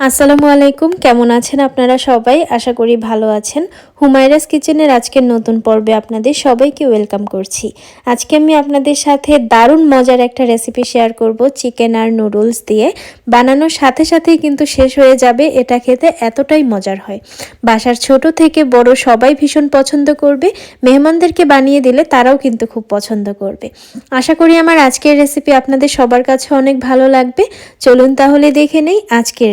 আসসালামু আলাইকুম, কেমন আছেন আপনারা সবাই? আশা করি ভালো আছেন। হুমায়রাস কিচেনের আজকের নতুন পর্বে আপনাদের সবাইকে ওয়েলকাম করছি। আজকে আমি আপনাদের সাথে দারুণ মজার একটা রেসিপি শেয়ার করব চিকেন আর নুডলস দিয়ে। বানানোর সাথে সাথেই কিন্তু শেষ হয়ে যাবে, এটা খেতে এতটাই মজার হয়। বাসার ছোট থেকে বড় সবাই ভীষণ পছন্দ করবে, মেহমানদেরকে বানিয়ে দিলে তারাও কিন্তু খুব পছন্দ করবে। আশা করি আমার আজকের রেসিপি আপনাদের সবার কাছে অনেক ভালো লাগবে। চলুন তাহলে দেখে নেই আজকের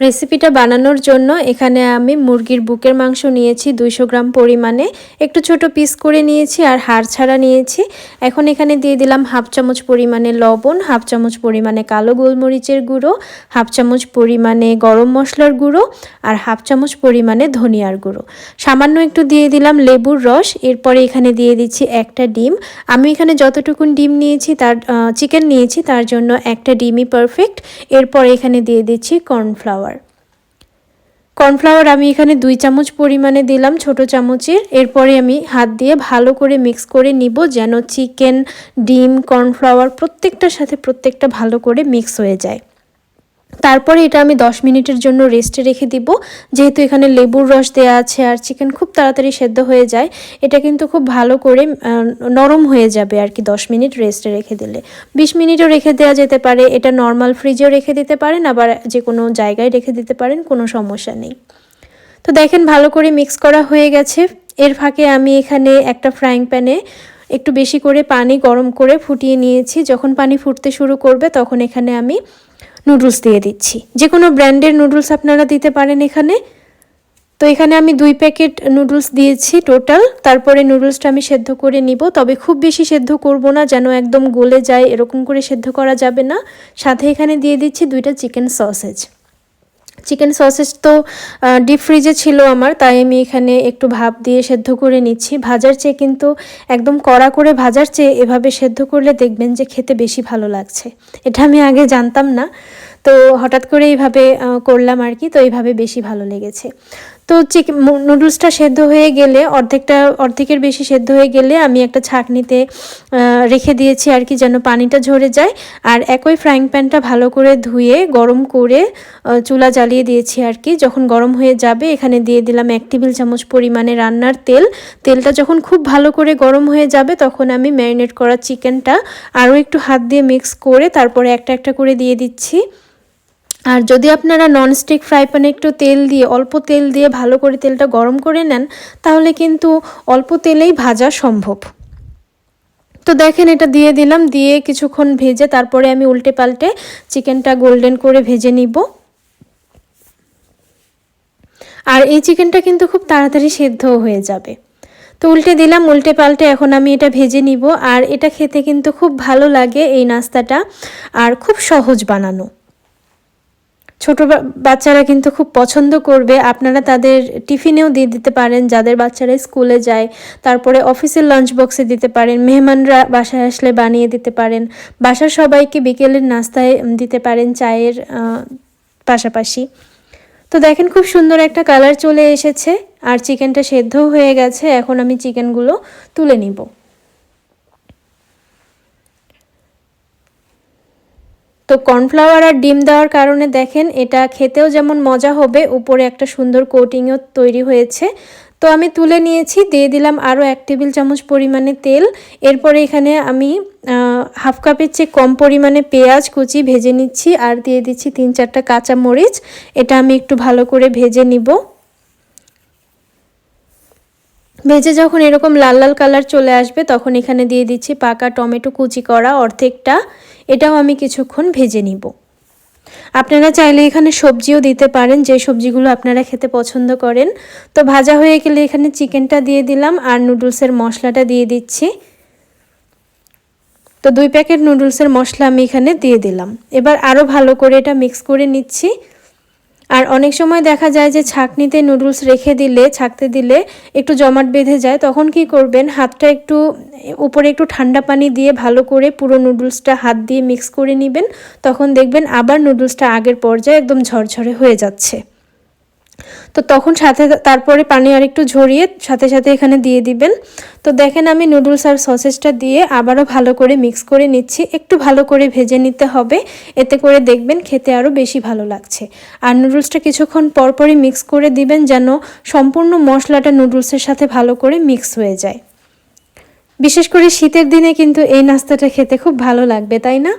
রেসিপিটা বানানোর জন্য এখানে আমি মুরগির বুকের মাংস নিয়েছি দুইশো গ্রাম পরিমাণে। একটু ছোট পিস করে নিয়েছি আর হাড় ছাড়া নিয়েছি। এখন এখানে দিয়ে দিলাম হাফ চামচ পরিমাণে লবণ, হাফ চামচ পরিমাণে কালো গোলমরিচের গুঁড়ো, হাফ চামচ পরিমাণে গরম মশলার গুঁড়ো আর হাফ চামচ পরিমাণে ধনিয়ার গুঁড়ো। সামান্য একটু দিয়ে দিলাম লেবুর রস, এরপরে এখানে দিয়ে দিচ্ছি একটা ডিম। আমি এখানে যতটুকুন ডিম নিয়েছি তার চিকেন নিয়েছি তার জন্য একটা ডিমই পারফেক্ট এরপর এখানে দিয়ে দিচ্ছি কর্নফ্লাওয়ার কর্নফ্লাওয়ার আমি এখানে দুই চামচ পরিমাণে দিলাম ছোট চামচের। এরপরে আমি হাত দিয়ে ভালো করে মিক্স করে নিব যেন চিকেন, ডিম, কর্নফ্লাওয়ার প্রত্যেকটার সাথে প্রত্যেকটা ভালো করে মিক্স হয়ে যায়। তারপরে এটা আমি 10 মিনিটের জন্য রেস্টে রেখে দিব। যেহেতু এখানে লেবুর রস দেওয়া আছে আর চিকেন খুব তাড়াতাড়ি সেদ্ধ হয়ে যায়, এটা কিন্তু খুব ভালো করে নরম হয়ে যাবে আর কি 10 মিনিট রেস্টে রেখে দিলে। 20 মিনিটও রেখে দেওয়া যেতে পারে, এটা নর্মাল ফ্রিজেও রেখে দিতে পারেন, আবার যে কোনো জায়গায় রেখে দিতে পারেন, কোনো সমস্যা নেই। তো দেখেন ভালো করে মিক্স করা হয়ে গেছে। এর ফাঁকে আমি এখানে একটা ফ্রাইং প্যানে একটু বেশি করে পানি গরম করে ফুটিয়ে নিয়েছি। যখন পানি ফুটতে শুরু করবে, তখন এখানে আমি নুডলস দিয়ে দিচ্ছি। যে কোনো ব্র্যান্ডের নুডলস আপনারা দিতে পারেন এখানে। তো এখানে আমি দুই প্যাকেট নুডলস দিয়েছি টোটাল। তারপরে নুডলসটা আমি সেদ্ধ করে নিব। তবে খুব বেশি সেদ্ধ করব না, যেন একদম গলে যায়, এরকম করে সেদ্ধ করা যাবে না। সাথে এখানে দিয়ে দিচ্ছি দুইটা চিকেন সসেজ। চিকেন সসেস তো ডিপ ফ্রিজে ছিল আমার, তাই আমি এখানে একটু ভাপ দিয়ে সেদ্ধ করে নিচ্ছি। ভাজার চেয়ে কিন্তু একদম কড়া করে ভাজার চেয়ে এভাবে সেদ্ধ করলে দেখবেন যে খেতে বেশি ভালো লাগছে। এটা আমি আগে জানতাম না, তো হঠাৎ করে এইভাবে করলাম আর কি, তো এইভাবে বেশি ভালো লেগেছে। তো চিকেন নুডলসটা সেদ্ধ হয়ে গেলে, অর্ধেকটা, অর্ধেকের বেশি সেদ্ধ হয়ে গেলে আমি একটা ছাঁকনিতে রেখে দিয়েছি আর কি যেন পানিটা ঝরে যায়। আর একই ফ্রাইং প্যানটা ভালো করে ধুয়ে, গরম করে চুলা জ্বালিয়ে দিয়েছি আর কি। যখন গরম হয়ে যাবে, এখানে দিয়ে দিলাম এক টেবিল চামচ পরিমাণে রান্নার তেল। তেলটা যখন খুব ভালো করে গরম হয়ে যাবে, তখন আমি ম্যারিনেট করা চিকেনটা আরও একটু হাত দিয়ে মিক্স করে, তারপরে একটা একটা করে দিয়ে দিচ্ছি। আর যদি আপনারা ননস্টিক ফ্রাই প্যানে একটু তেল দিয়ে, অল্প তেল দিয়ে ভালো করে তেলটা গরম করে নেন, তাহলে কিন্তু অল্প তেলেই ভাজা সম্ভব। তো দেখেন এটা দিয়ে দিলাম, দিয়ে কিছুক্ষণ ভেজে তারপরে আমি উল্টে পাল্টে চিকেনটা গোল্ডেন করে ভেজে নিব। আর এই চিকেনটা কিন্তু খুব তাড়াতাড়ি সেদ্ধ হয়ে যাবে। তো উল্টে দিলাম, উল্টে পাল্টে এখন আমি এটা ভেজে নিব। আর এটা খেতে কিন্তু খুব ভালো লাগে এই নাস্তাটা, আর খুব সহজ বানানো। ছোট বাচ্চারা কিন্তু খুব পছন্দ করবে। আপনারা তাদের টিফিনেও দিয়ে দিতে পারেন। যাদের বাচ্চারা স্কুলে যায়, তারপরে অফিসের লাঞ্চ বক্সে দিতে পারেন। মেহমানরা বাসায় আসলে বানিয়ে দিতে পারেন। বাসার সবাইকে বিকেলের নাস্তায় দিতে পারেন চায়ের পাশাপাশি। তো দেখেন খুব সুন্দর একটা কালার চলে এসেছে। আর চিকেনটা সেদ্ধও হয়ে গেছে। এখন আমি চিকেনগুলো তুলে নিব। তো কর্নফ্লাওয়ার আর ডিম দেওয়ার কারণে দেখেন এটা খেতেও যেমন মজা হবে, উপরে একটা সুন্দর কোটিংও তৈরি হয়েছে। তো আমি তুলে নিয়েছি, দিয়ে দিলাম আরও এক টেবিল চামচ পরিমাণে তেল। এরপরে এখানে আমি হাফ কাপের চেয়ে কম পরিমাণে পেঁয়াজ কুচি ভেজে নিচ্ছি, আর দিয়ে দিচ্ছি তিন চারটা কাঁচা মরিচ এটা আমি একটু ভালো করে ভেজে নিব। ভেজে যখন এরকম লাল লাল কালার চলে আসবে, তখন এখানে দিয়ে দিচ্ছি পাকা টমেটো কুচি করা অর্ধেকটা। এটাও আমি কিছুক্ষণ ভেজে নিব। আপনারা চাইলে এখানে সবজিও দিতে পারেন, যে সবজিগুলো আপনারা খেতে পছন্দ করেন। তো ভাজা হয়ে গেলে এখানে চিকেনটা দিয়ে দিলাম, আর নুডলসের মশলাটা দিয়ে দিচ্ছি। তো দুই প্যাকেট নুডলসের মশলা আমি এখানে দিয়ে দিলাম। এবার আরও ভালো করে এটা মিক্স করে নিচ্ছি। আর অনেক সময় দেখা যায় যে ছাঁকনিতে নুডলস রেখে দিলে, ছাঁকতে দিলে একটু জমাট বেঁধে যায়, তখন কি করবেন? হাতটা একটু, উপরে একটু ঠান্ডা পানি দিয়ে ভালো করে পুরো নুডলসটা হাত দিয়ে মিক্স করে নেবেন। তখন দেখবেন আবার নুডলসটা আগের পর্যায়ে একদম ঝরঝরে হয়ে যাচ্ছে। তো তখন সাথে তারপরে পানি আর একটু ঝরিয়ে সাথে সাথে এখানে দিয়ে দিবেন। তো দেখেন আমি নুডলস আর সসেসটা দিয়ে আবারও ভালো করে মিক্স করে নিচ্ছি। একটু ভালো করে ভেজে নিতে হবে। এতে করে দেখবেন খেতে আরও বেশি ভালো লাগছে। আর নুডলসটা কিছুক্ষণ পরপরই মিক্স করে দিবেন যেন সম্পূর্ণ মশলাটা নুডলসের সাথে ভালো করে মিক্স হয়ে যায়। বিশেষ করে শীতের দিনে কিন্তু এই নাস্তাটা খেতে খুব ভালো লাগবে, তাই না?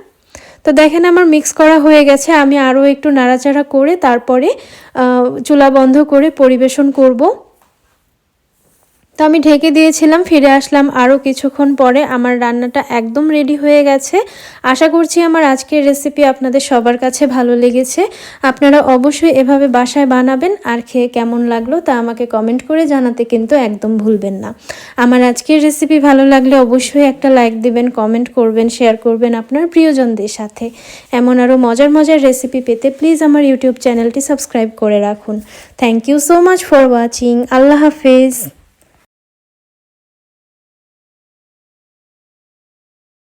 তো দেখেন আমার মিক্স করা হয়ে গেছে, আমি আরও একটু নাড়াচাড়া করে তারপরে চুলা বন্ধ করে পরিবেশন করব। তো আমি ঢেকে দিয়েছিলাম, ফিরে আসলাম আরও কিছুক্ষণ পরে। আমার রান্নাটা একদম রেডি হয়ে গেছে। আশা করছি আমার আজকের রেসিপি আপনাদের সবার কাছে ভালো লেগেছে। আপনারা অবশ্যই এভাবে বাসায় বানাবেন আর খেয়ে কেমন লাগল তা আমাকে কমেন্ট করে জানাতে কিন্তু একদম ভুলবেন না। আমার আজকের রেসিপি ভালো লাগলে অবশ্যই একটা লাইক দিবেন কমেন্ট করবেন শেয়ার করবেন আপনার প্রিয়জনদের সাথে। এমন আরও মজার মজার রেসিপি পেতে প্লিজ আমার ইউটিউব চ্যানেলটি সাবস্ক্রাইব করে রাখুন। Thank you so much for watching আল্লাহ হাফেজ।